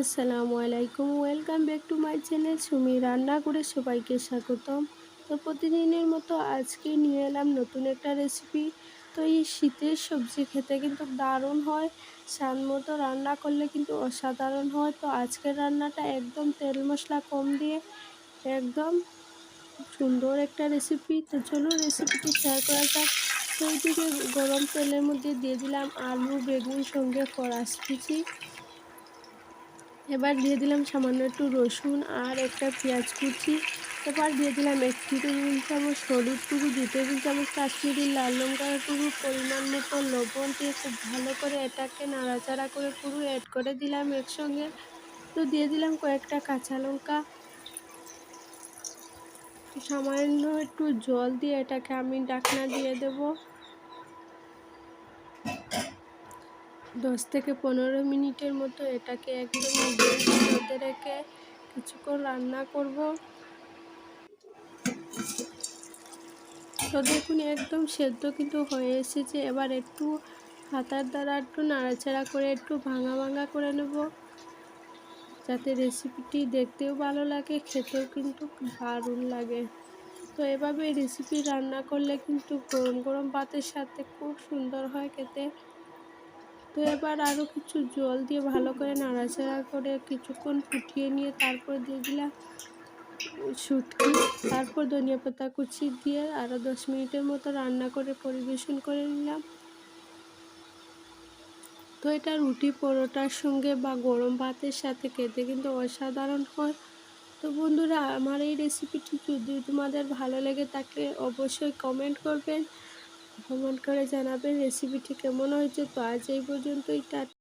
আসসালামু আলাইকুম, welcome back to my channel Sumi রান্না করে সবাইকে স্বাগতম। তো প্রতিদিনের মতো আজকে নিয়ে এলাম নতুন একটা রেসিপি তো এই শীতের সবজি খেতে কিন্তু দারুণ হয়, স্বাদ মতো রান্না করলে কিন্তু অসাধারণ হয়। তো আজকের রান্নাটা একদম তেল মশলা কম দিয়ে একদম সুন্দর একটা রেসিপি তো চলো রেসিপিটি শেয়ার করা যাক। তো গরম তেলের মধ্যে দিয়ে দিলাম আলু, বেগুন, সঙ্গে ফরাস কুচি। এবার দিয়ে দিলাম সামান্য একটু রসুন আর একটা পেঁয়াজ কুচি। এবার দিয়ে দিলাম এক টেবিল চামচ হলুদ গুঁড়ো দু টেবিল চামচ কাশ্মীরি লাল লঙ্কার গুঁড়ো, পরিমাণ মতো লবণ দিয়ে খুব ভালো করে এটাকে নাড়াচাড়া করে পুরো অ্যাড করে দিলাম একসঙ্গে। তো দিয়ে দিলাম কয়েকটা কাঁচা লঙ্কা। সামান্য একটু জল দিয়ে এটাকে আমি ডাকনা দিয়ে দেবো। দশ থেকে পনেরো মিনিটের মতো এটাকে একদম মধ্যে রেখে কিছুক্ষণ রান্না করব। তো দেখুন, একদম সেদ্ধ কিন্তু হয়ে এসেছে। এবার একটু হাতার দ্বারা একটু নাড়াচাড়া করে একটু ভাঙা ভাঙা করে নেব, যাতে রেসিপিটি দেখতেও ভালো লাগে, খেতেও কিন্তু দারুণ লাগে। তো এভাবে রেসিপি রান্না করলে কিন্তু গরম গরম ভাতের সাথে খুব সুন্দর হয় খেতে। তো এবার আরও কিছু জল দিয়ে ভালো করে নাড়াচাড়া করে কিছুক্ষণ ফুটিয়ে নিয়ে তারপর দিয়ে দিলাম শুটকি, তারপর ধনিয়া পাতা কুচি দিয়ে আরও দশ মিনিটের মতো রান্না করে পরিবেশন করে নিলাম। তো এটা রুটি পরোটার সঙ্গে বা গরম ভাতের সাথে খেতে কিন্তু অসাধারণ হয়। তো বন্ধুরা, আমার এই রেসিপিটি যদি তোমাদের ভালো লেগে থাকলে অবশ্যই কমেন্ট করবেন। কমেন্ট করে জানাবেন রেসিপিটি কেমন হয়েছে তো আজ এই পর্যন্তই